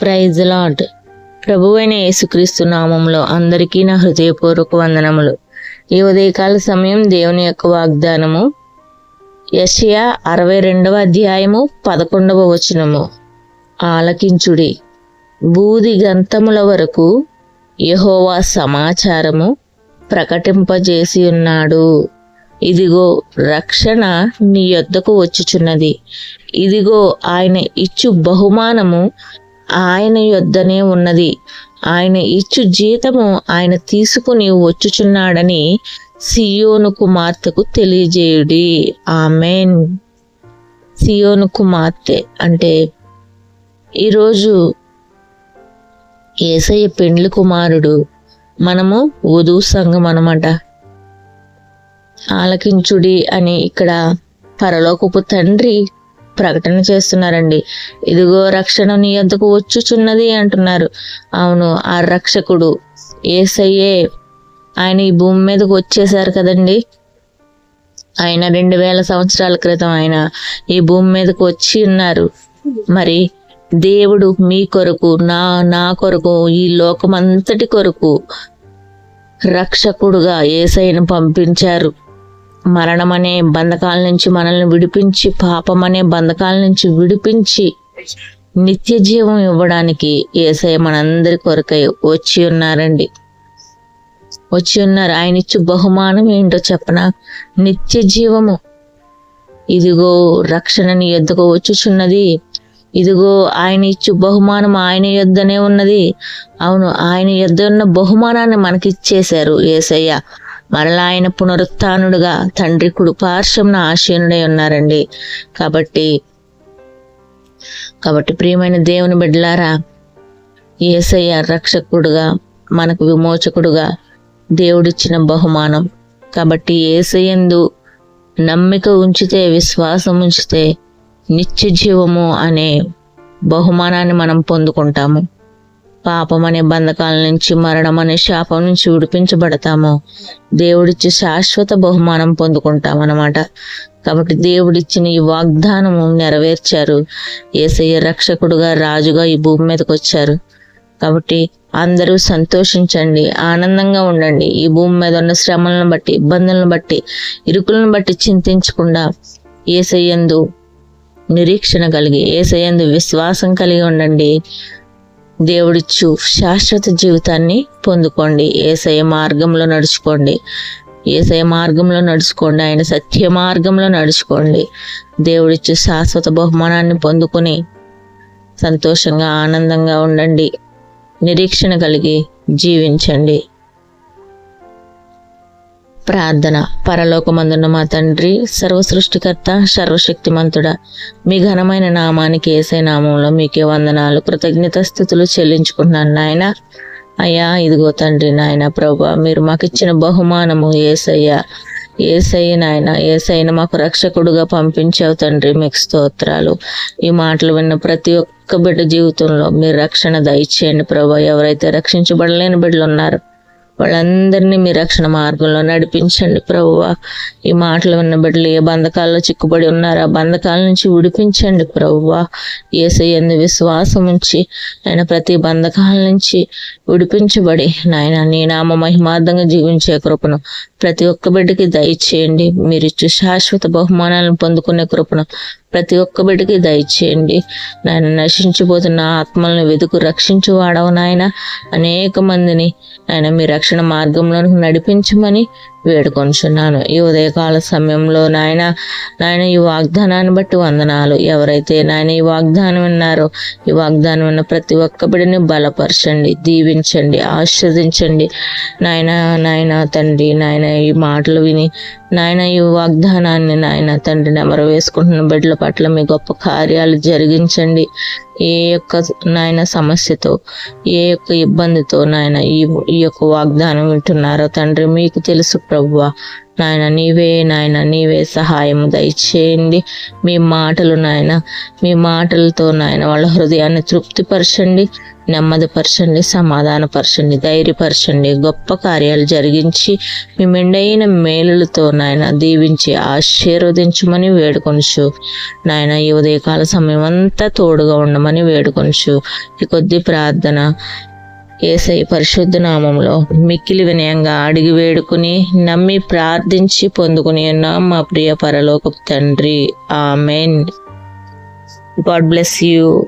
Praise lord ప్రభువైన యేసుక్రీస్తు నామంలో అందరికీ నా హృదయపూర్వక వందనములు. ఈ ఉదయకాల సమయం దేవుని యొక్క వాగ్దానము. యషయా అరవై రెండవ అధ్యాయము పదకొండవ వచనము. ఆలకించుడి. బూది గంతముల వరకు యహోవా సమాచారము ప్రకటింపజేసి ఉన్నాడు. ఇదిగో రక్షణ నీ యొద్దకు వచ్చుచున్నది. ఇదిగో ఆయన ఇచ్చు బహుమానము ఆయన యొద్దనే ఉన్నది. ఆయన ఇచ్చు జీతము ఆయన తీసుకుని వచ్చుచున్నాడని సియోను కుమార్తెకు తెలియజేయుడి. ఆమెన్. సియోను కుమార్తె అంటే ఈరోజు ఏసయ్య పెండ్లి కుమారుడు. మనము వధువు సంఘం అనమాట ఆలకించుడి అని ఇక్కడ పరలోకపు తండ్రి ప్రకటన చేస్తున్నారండి. ఇదిగో రక్షణ నీ యొద్దకు వచ్చుచున్నది అంటున్నారు. అవును ఆ రక్షకుడు ఏసయ్యే ఆయన ఈ భూమి మీదకు వచ్చేసారు కదండి. ఆయన రెండు వేల సంవత్సరాల క్రితం ఆయన ఈ భూమి మీదకు వచ్చి ఉన్నారు. మరి దేవుడు మీ కొరకు నా నా కొరకు ఈ లోకమంతటి కొరకు రక్షకుడుగా ఏసైను పంపించారు. మరణం అనే బంధకాల నుంచి మనల్ని విడిపించి పాపం అనే బంధకాల నుంచి విడిపించి నిత్య జీవం ఇవ్వడానికి ఏసయ మనందరి కొరకై వచ్చి ఉన్నారండి. వచ్చి ఉన్నారు. ఆయన ఇచ్చు బహుమానం ఏంటో చెప్పన? నిత్య జీవము. ఇదిగో రక్షణని ఎద్దుకు వచ్చుచున్నది. ఇదిగో ఆయన ఇచ్చు బహుమానం ఆయన యొద్దనే ఉన్నది. అవును ఆయన యొద్ద ఉన్న బహుమానాన్ని మనకిచ్చేశారు ఏసయ్య. మరలా ఆయన పునరుత్నుడుగా తండ్రి కుడు ఆశీనుడై ఉన్నారండి. కాబట్టి కాబట్టి ప్రియమైన దేవుని బిడ్డలారా ఏసయ్య రక్షకుడుగా మనకు విమోచకుడుగా దేవుడిచ్చిన బహుమానం. కాబట్టి ఏసయందు నమ్మిక ఉంచితే విశ్వాసం ఉంచితే నిత్య జీవము అనే బహుమానాన్ని మనం పొందుకుంటాము. పాపం అనే బంధకాల నుంచి మరణం అనే శాపం నుంచి విడిపించబడతాము. దేవుడిచ్చి శాశ్వత బహుమానం పొందుకుంటాం అన్నమాట. కాబట్టి దేవుడిచ్చిన ఈ వాగ్దానము నెరవేర్చారు. ఏసయ్య రక్షకుడుగా రాజుగా ఈ భూమి మీదకి వచ్చారు. కాబట్టి అందరూ సంతోషించండి ఆనందంగా ఉండండి. ఈ భూమి మీద ఉన్న శ్రమలను బట్టి ఇబ్బందులను బట్టి ఇరుకులను బట్టి చింతించకుండా ఏసయ్యందు నిరీక్షణ కలిగి ఏసయ్యందు విశ్వాసం కలిగి ఉండండి. దేవుడిచ్చు శాశ్వత జీవితాన్ని పొందుకోండి. ఏసయ మార్గంలో నడుచుకోండి. ఏసయ మార్గంలో నడుచుకోండి. ఆయన సత్య మార్గంలో నడుచుకోండి. దేవుడిచ్చు శాశ్వత బహుమానాన్ని పొందుకొని సంతోషంగా ఆనందంగా ఉండండి. నిరీక్షణ కలిగి జీవించండి. ప్రార్థన. పరలోకమందున్న మా తండ్రి సర్వసృష్టికర్త సర్వశక్తిమంతుడా మీ ఘనమైన నామానికి ఏసే నామంలో మీకే వందనాలు కృతజ్ఞత స్థుతులు చెల్లించుకుంటున్నాను నాయన. అయ్యా ఇదిగో తండ్రి నాయన ప్రభా మీరు మాకు ఇచ్చిన బహుమానము ఏసయ్య. ఏసయ్య నాయన ఏసైన మాకు రక్షకుడుగా పంపించావు తండ్రి మీకు స్తోత్రాలు. ఈ మాటలు విన్న ప్రతి ఒక్క బిడ్డ జీవితంలో మీరు రక్షణ దయచేయండి ప్రభా. ఎవరైతే రక్షించబడలేని బిడ్డలు ఉన్నారు వాళ్ళందరినీ మీ రక్షణ మార్గంలో నడిపించండి ప్రభువా. ఈ మాటలు విన్న బిడ్డలు ఏ బంధకాల్లో చిక్కుబడి ఉన్నారో ఆ బంధకాల నుంచి విడిపించండి ప్రభువా. ఏసయ్యందు విశ్వాసం ఉంచి ఆయన ప్రతి బంధకాల నుంచి విడిపించబడి నాయన నీ నామ మహిమార్థంగా జీవించే కృపను ప్రతి ఒక్క బిడ్డకి దయచేయండి. మీరు ఇచ్చే శాశ్వత బహుమానాలను పొందుకునే కృపను ప్రతి ఒక్క బిడ్డకి దయచేయండి. నాయన నశించిపోతున్న ఆత్మలను వెతుకు రక్షించు వాడవు నాయన. అనేక మందిని ఆయన మీ రక్షణ మార్గంలోనికి నడిపించమని వేడుకొంచున్నాను ఈ ఉదయకాల సమయంలో నాయన నాయన ఈ వాగ్దానాన్ని బట్టి వందనాలు. ఎవరైతే నాయన ఈ వాగ్దానం విన్నారో ఈ వాగ్దానం విన్న ప్రతి ఒక్క బిడ్డని బలపరచండి దీవించండి ఆస్వాదించండి నాయన నాయన తండ్రి నాయన ఈ మాటలు విని నాయన ఈ వాగ్దానాన్ని నాయన తండ్రి నెమరు వేసుకుంటున్న బిడ్డల పట్ల మీ గొప్ప కార్యాలు జరిగించండి. ఏ యొక్క నాయన సమస్యతో ఏ యొక్క ఇబ్బందితో నాయన ఈ ఈ యొక్క వాగ్దానం వింటున్నారో తండ్రి మీకు తెలుసు ప్రభువా. నాయన నీవే నాయన నీవే సహాయం దయచేయండి. మీ మాటలు నాయన మీ మాటలతో నాయన వాళ్ళ హృదయాన్ని తృప్తిపరచండి నెమ్మదిపరచండి సమాధానపరచండి ధైర్యపరచండి గొప్ప కార్యాలు జరిగించి మీ మెండైన మేలులతో నాయన దీవించి ఆశీర్వదించమని వేడుకొనుచు. నాయన ఈ ఉదయకాల సమయం అంతా తోడుగా ఉండమని వేడుకొనుచు. ఈ కొద్ది ప్రార్థన ఏసై పరిశుద్ధ నామంలో మిక్కిలి వినయంగా అడిగి వేడుకుని నమ్మి ప్రార్థించి పొందుకుని ఉన్నాం మా ప్రియ పరలోక తండ్రి. ఆమెన్. God bless you.